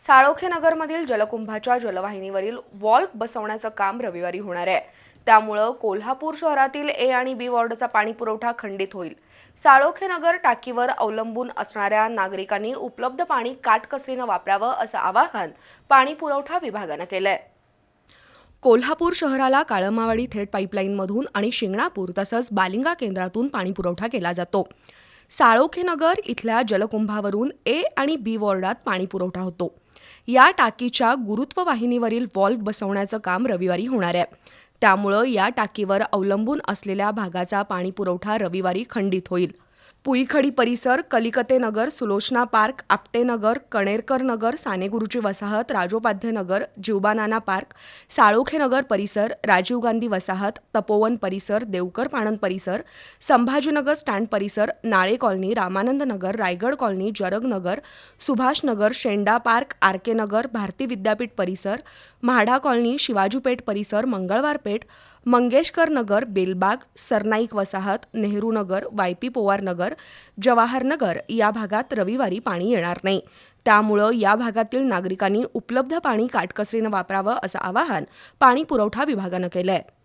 साळोखे नगरमधील जलकुंभाच्या जलवाहिनीवरील वॉल्व बसवण्याचं काम रविवारी होणार आहे. त्यामुळं कोल्हापूर शहरातील ए आणि बी वॉर्डचा पाणी पुरवठा खंडित होईल. साळोखे नगर टाकीवर अवलंबून असणाऱ्या नागरिकांनी उपलब्ध पाणी काटकसरीनं वापरावं असं आवाहन पाणी पुरवठा विभागानं केलंय. कोल्हापूर शहराला काळमावाडी थेट पाईपलाईनमधून आणि शिंगणापूर तसंच बालिंगा केंद्रातून पाणी पुरवठा केला जातो. साळोखे नगर इथल्या जलकुंभावरून ए आणि बी वॉर्डात पाणी पुरवठा होतो. या टाकीच्या गुरुत्व वाहिनीवरील व्हॉल्व बसवण्याचं काम रविवारी होणार आहे. त्यामुळं या टाकीवर अवलंबून असलेल्या भागाचा पाणीपुरवठा रविवारी खंडित होईल. पुईखडी परिसर कलिकते नगर सुलोचना पार्क आपटे नगर कणेरकर नगर सानेगुरुची वसाहत राजोपाध्य नगर जीवबानाना पार्क साळोखे नगर परिसर राजीव गांधी वसाहत तपोवन परिसर देवकर पाणंद परिसर संभाजीनगर स्टँड परिसर Nale colony Ramanand Nagar Raigad colony Jarag Nagar Subhash Nagar Shenda park R K Nagar Bharati Vidyapeeth परिसर म्हाडा कॉलनी शिवाजीपेठ परिसर मंगळवार पेठ मंगेशकर नगर बेलबाग सरनाईक वसाहत नेहरू नगर वाय पी पोवार नगर जवाहर नगर या भागात रविवारी पाणी येणार नाही. त्यामुळं या भागातील नागरिकांनी उपलब्ध पाणी काटकसरीनं वापरावं असं आवाहन पाणी पुरवठा विभागानं केलं आहे